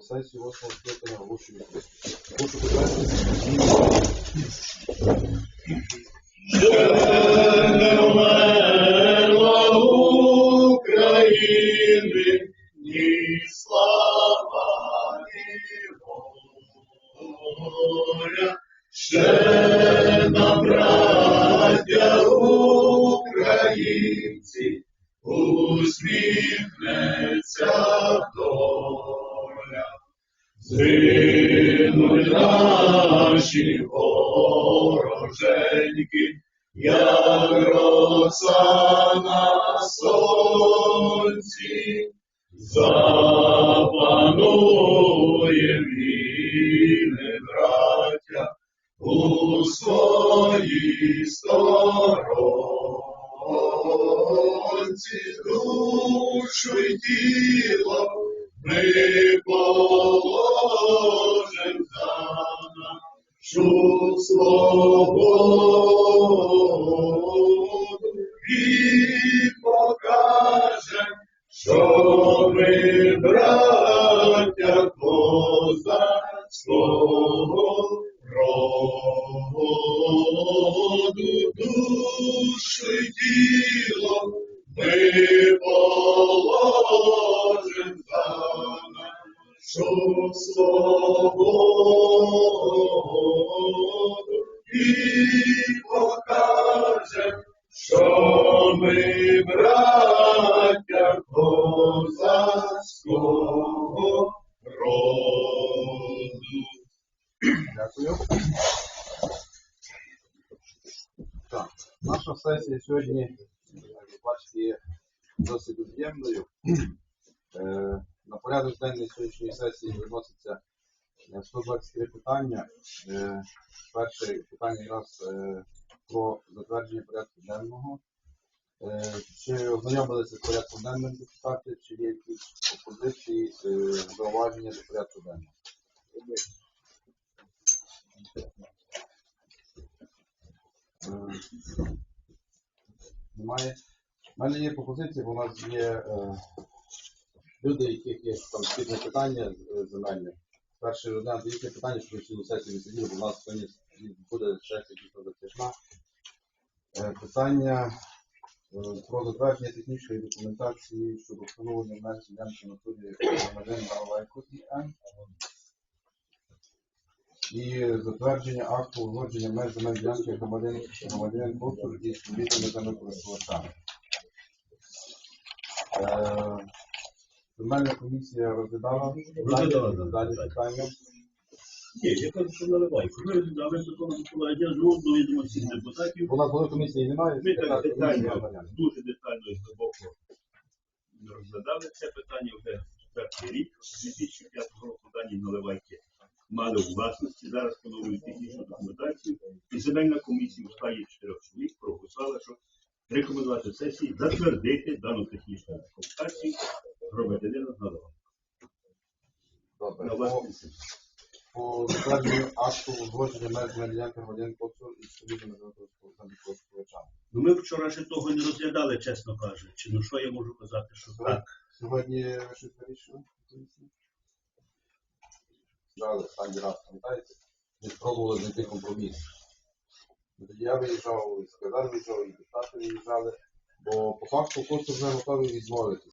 позачергову сесію 8 скликання оголошую підтримати зміни. України, ні слава, ще нам, браття українці, усміхнеться Згинуть наші вороженьки, як роса на сонці, запанує вільне браття у своїй сторонці, душу й тіло нашу свободу і покажем, що ми браття козацького роду, душу й тіло ми положим свободу і. Дякую. Так, наша сесія сьогодні, бачите, досить об'ємною. Порядок денний сьогоднішньої сесії виноситься е, 123 питання. Е, Перше питання якраз е, про затвердження порядку денного. Е, Чи ознайомилися з порядком денним депутати, чи є якісь пропозиції, е, зауваження до порядку денного? Немає. У мене є пропозиція, нас є люди, яких є там спільне питання е, земельне. Перше одне їхнє питання, що ми цілу сесію сиділи, бо у нас сьогодні буде ще дійсно затяжна. Е, питання е, про затвердження технічної документації щодо встановлення меж ділянки на турі громадян Галайко ІН і затвердження акту узгодження меж земель ділянки громадян громадян Коцур із відповідними землекористувачами. Земельна комісія розглядала Розглядала, да, дані так. питання. Ні, я кажу, що наливайку. Ми розглядали закон Миколая, я знову до депутатів. У нас були комісії немає. Ми так детально, дуже детально і глибоко розглядали це питання вже четвертий рік. З 2005 року дані наливайки мали у власності. Зараз поновлюють технічну документацію. І земельна комісія у складі чотирьох чоловік проголосувала, що рекомендувати сесії затвердити дану технічну документацію громадянина наливайки. Добре. На По- власність. По затвердженню акту узгодження меж ділянки громадян Коцур із відповідними землекористувачами. Ну ми вчора ще того не розглядали, чесно кажучи. Ну що я можу казати, що так. Сьогодні ви щось вирішили? Дали останній раз, пам'ятаєте? Ми спробували знайти компроміс. Ну, Тоді я виїжджав, і Сказар виїжджав, і депутати виїжджали, бо по факту Коцур вже готовий відмовитися.